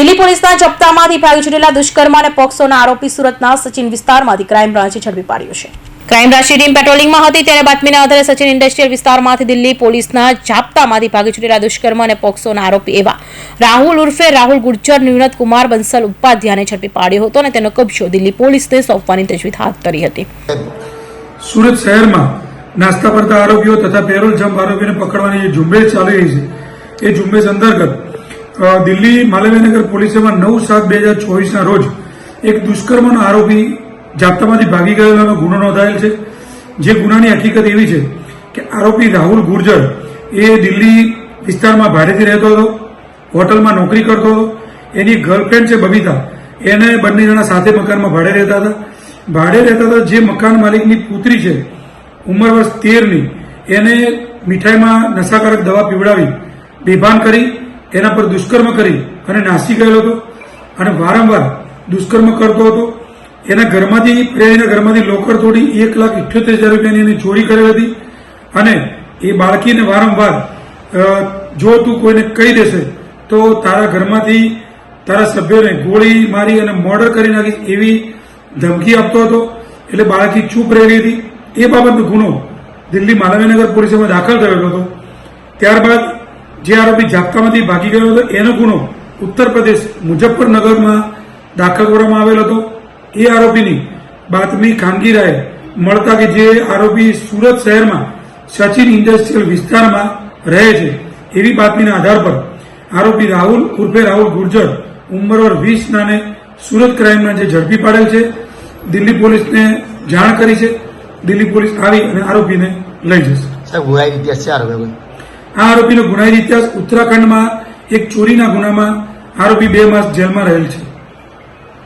દિલ્હી પોલીસના જપ્તામાંથી ભાગી છૂટેલા દુષ્કર્મ અને પોક્સોના આરોપી સુરતના સચિન વિસ્તારમાંથી ક્રાઇમ બ્રાન્ચે ઝડપી પાડ્યો છે. ક્રાઇમ બ્રાન્ચની ટીમ પેટ્રોલિંગમાં હતી ત્યારે બાતમીના આધારે સચિન ઇન્ડસ્ટ્રીયલ વિસ્તારમાંથી દિલ્હી પોલીસના જાપ્તામાંથી ભાગી છૂટેલા દુષ્કર્મ અને પોક્સોના આરોપી એવા રાહુલ ઉર્ફે રાહુલ ગુર્જર નિવનત કુમાર બંસલ ઉપાધ્યાયને ઝડપી પાડ્યો હતો અને તેનો કબજો દિલ્હી પોલીસને સોંપવાની તજવીજ હાથ ધરી હતી. સુરત શહેરમાં નાસ્તા પડતા આરોપીઓ તથા પેરોલ જમ્પ આરોપીને પકડવાની જે ઝુંબેશ ચાલી રહી છે, એ ઝુંબેશ અંતર્ગત દિલ્હી માલવ્યનગર પોલીસેમાં નવ સાત બે હજાર ચોવીસના રોજ એક દુષ્કર્મનો આરોપી જાપ્તામાંથી ભાગી ગયેલાનો ગુનો નોંધાયેલ છે. જે ગુનાની હકીકત એવી છે કે આરોપી રાહુલ ગુર્જર એ દિલ્હી વિસ્તારમાં ભાડેથી રહેતો હતો, હોટલમાં નોકરી કરતો હતો. એની ગર્લફ્રેન્ડ છે બબીતા. એને બંને જણા સાથે મકાનમાં ભાડે રહેતા હતા. ભાડે રહેતા હતા જે મકાન માલિકની પુત્રી છે, ઉંમર વર્ષ તેરની, એને મીઠાઈમાં નશાકારક દવા પીવડાવી, બેભાન કરી એના પર દુષ્કર્મ કરી અને નાસી ગયેલો હતો અને વારંવાર દુષ્કર્મ કરતો હતો. એના ઘરમાંથી પ્રેરીના ઘરમાંથી લોકર તોડી એક લાખ ઇઠ્યોતેર હજાર રૂપિયાની એની ચોરી કરેલી હતી અને એ બાળકીને વારંવાર જો તું કોઈને કહી દેશે, તો તારા ઘરમાંથી તારા સભ્યોને ગોળી મારી અને મર્ડર કરી નાખી એવી ધમકી આપતો હતો. એટલે બાળકી ચૂપ રહેલી હતી. એ બાબતનો ગુનો દિલ્હી માલવીનગર પોલીસમાં દાખલ થયેલો હતો. ત્યારબાદ જે આરોપી જાપ્તામાંથી ભાગી ગયો હતો, એનો ગુનો ઉત્તર પ્રદેશ મુઝફ્ફરનગરમાં દાખલ કરવામાં આવેલ હતો. એ આરોપીની બાતમી ખાનગી રાય મળતા કે જે આરોપી સુરત શહેરમાં સચિન ઇન્ડસ્ટ્રીયલ વિસ્તારમાં રહે છે, એવી બાતમીના આધાર પર આરોપી રાહુલ ઉર્ફે રાહુલ ગુર્જર ઉંમર વર્ષ વીસ નાને સુરત ક્રાઇમના જે ઝડપી પાડેલ છે. દિલ્હી પોલીસને જાણ કરી છે. દિલ્હી પોલીસ આવી અને આરોપીને લઈ જશે. સાહેબ છે આરોપી? આ આરોપીનો ગુનાહિત ઇતિહાસ ઉત્તરાખંડમાં એક ચોરીના ગુનામાં આરોપી બે માસ જેલમાં રહેલ છે.